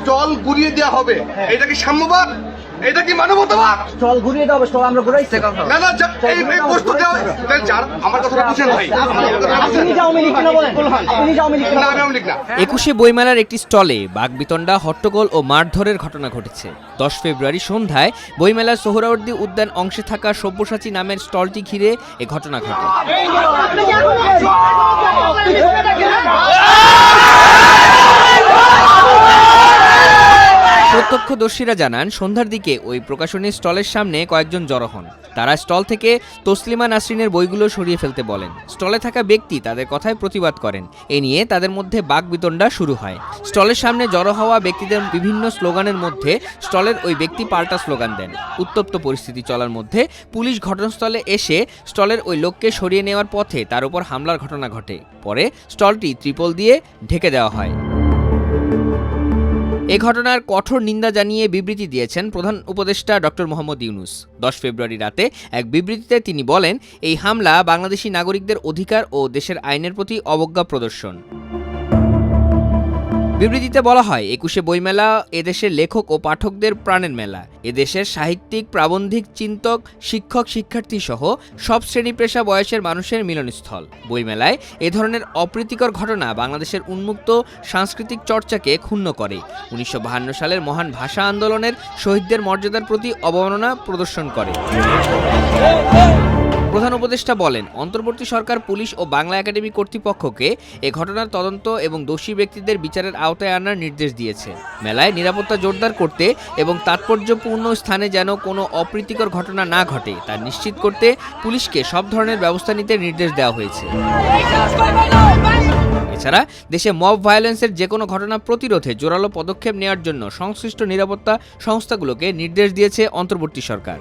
Stall গুড়িয়ে দেওয়া হবে। এটা কি সাম্যবাদ? এটা কি মানবতাবাদ? স্টল ঘুরিয়ে দাও স্টল আমরা ঘুরাইছি না না এই এই প্রশ্ন দেওয়া তাহলে যার আমার কথাটা বুঝেন ভাই। আপনি যে আওয়ামী লীগ কিনা বলেন। আপনি যে আওয়ামী লীগ না আমি লীগ না। একুশে বইমেলার একটি স্টলে বাগবিতণ্ডা হট্টগোল ও মারধরের ঘটনা ঘটেছে। দশ ফেব্রুয়ারি সন্ধ্যায় বইমেলার সোহরাওয়ার্দী উদ্যান অংশে থাকা সব্যসাচী নামের স্টলটি ঘিরে এ ঘটনা ঘটে। প্রত্যক্ষদর্শীরা জানান, সন্ধ্যার দিকে ওই প্রকাশনী স্টলের সামনে কয়েকজন জড়ো হন। তারা স্টল থেকে তসলিমা নাসরিনের বইগুলো সরিয়ে ফেলতে বলেন। স্টলে থাকা ব্যক্তি তাদের কথায় প্রতিবাদ করেন। এ নিয়ে তাদের মধ্যে বাক বিতণ্ডা শুরু হয়। স্টলের সামনে জড়ো হওয়া ব্যক্তিদের বিভিন্ন স্লোগানের মধ্যে স্টলের ওই ব্যক্তি পাল্টা স্লোগান দেন। উত্তপ্ত পরিস্থিতি চলার মধ্যে পুলিশ ঘটনাস্থলে এসে স্টলের ওই লোককে সরিয়ে নেওয়ার পথে তার উপর হামলার ঘটনা ঘটে। পরে স্টলটি ত্রিপল দিয়ে ঢেকে দেওয়া হয়। এ ঘটনার কঠোর নিন্দা জানিয়ে বিবৃতি দিয়েছেন প্রধান উপদেষ্টা ডক্টর মোহাম্মদ ইউনুস। দশ ফেব্রুয়ারি রাতে এক বিবৃতিতে তিনি বলেন, এই হামলা বাংলাদেশি নাগরিকদের অধিকার ও দেশের আইনের প্রতি অবজ্ঞা প্রদর্শন। বিবৃতিতে বলা হয়, একুশে বইমেলা এদেশের লেখক ও পাঠকদের প্রাণের মেলা। এদেশের সাহিত্যিক, প্রাবন্ধিক, চিন্তক, শিক্ষক শিক্ষার্থী সহ সব শ্রেণি পেশা বয়সের মানুষের মিলনস্থল। বইমেলায় এ ধরনের অপ্রীতিকর ঘটনা বাংলাদেশের উন্মুক্ত সাংস্কৃতিক চর্চাকে ক্ষুণ্ণ করে। উনিশশো সালের মহান ভাষা আন্দোলনের শহীদদের মর্যাদার প্রতি অবমাননা প্রদর্শন করে। প্রধান উপদেষ্টা বলেন, অন্তর্বর্তী সরকার, পুলিশ ও বাংলা একাডেমি কর্তৃপক্ষকে এ ঘটনার তদন্ত এবং দোষী ব্যক্তিদের বিচারের আওতায় আনার নির্দেশ দিয়েছে। মেলায় নিরাপত্তা জোরদার করতে এবং তাৎপর্যপূর্ণ স্থানে যেন কোনো অপ্রীতিকর ঘটনা না ঘটে, তা নিশ্চিত করতে পুলিশকে সব ধরনের ব্যবস্থা নিতে নির্দেশ দেওয়া হয়েছে। এছাড়া, দেশে মব ভায়োলেন্সের যে কোনো ঘটনা প্রতিরোধে জোরালো পদক্ষেপ নেওয়ার জন্য সংশ্লিষ্ট নিরাপত্তা সংস্থাগুলোকে নির্দেশ দিয়েছে অন্তর্বর্তী সরকার।